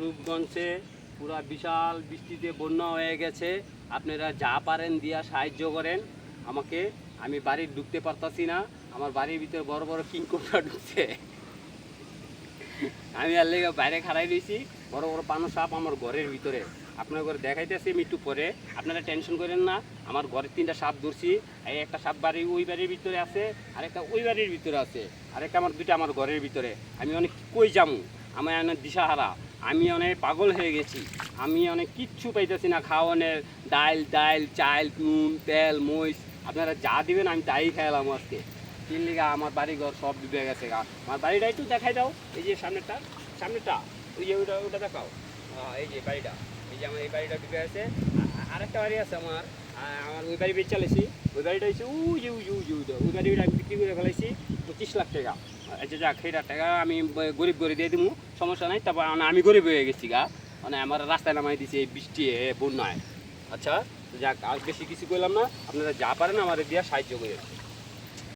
রূপগঞ্জে পুরা বিশাল বৃষ্টিতে বন্যা হয়ে গেছে। আপনারা যা পারেন দিয়া সাহায্য করেন। আমাকে, আমি বাড়ি ঢুকতে পারতাছি না। আমার বাড়ির ভিতরে বড় বড় কিংকোবরা ঢুকছে। আমি আর লেগে বাইরে খাড়াই দিয়েছি বড় বড় পানো সাপ আমার ঘরের ভিতরে। আপনার ঘরে দেখাইতেছি আমি একটু পরে। আপনারা টেনশন করেন না। আমার ঘরের তিনটা সাপ ধরছি। এই একটা সাপ বাড়ি ওই বাড়ির ভিতরে আছে, আরেকটা ওই বাড়ির ভিতরে আছে। আরেকটা আমার, দুইটা আমার ঘরের ভিতরে। আমি অনেক কই যামু? আমি অনেক দিশাহারা। আমি অনেক পাগল হয়ে গেছি। আমি অনেক কিচ্ছু পাইতেছি না, খাওয়ানোর ডাল ডাল চাল নুন, তেল মইস আপনারা যা দিবেন আমি তাই খাইলাম আজকে। তিন লিগা আমার বাড়ি ঘর সব ডুবে গেছে গা। আমার বাড়িটা একটু দেখাই দাও। এই যে সামনেটা সামনেটা ওই যে ওইটা ওটা দেখাও। এই যে বাড়িটা। এই যে আমার এই বাড়িটা ডুবে আছে আরেকটা বাড়ি আছে আমার। আমার ওই বাড়ি বেচে চালাইছি। ওই বাড়িটা হচ্ছে উই যে উই যে উই। ওই বাড়িটা আমি বিক্রি করে ফেলাইছি পঁচিশ লাখ টাকা। আচ্ছা যাক সেইটা টাকা আমি গরিব করে দিয়ে দিব সমস্যা নাই। তারপর মানে আমি গরিব হয়ে গেছি গা। মানে আমার রাস্তায় নামাই দিছে এই বৃষ্টি বন্যায়। আচ্ছা যাক আর বেশি কিছু করলাম না। আপনারা যা পারেন আমার দিয়ে সাহায্য করে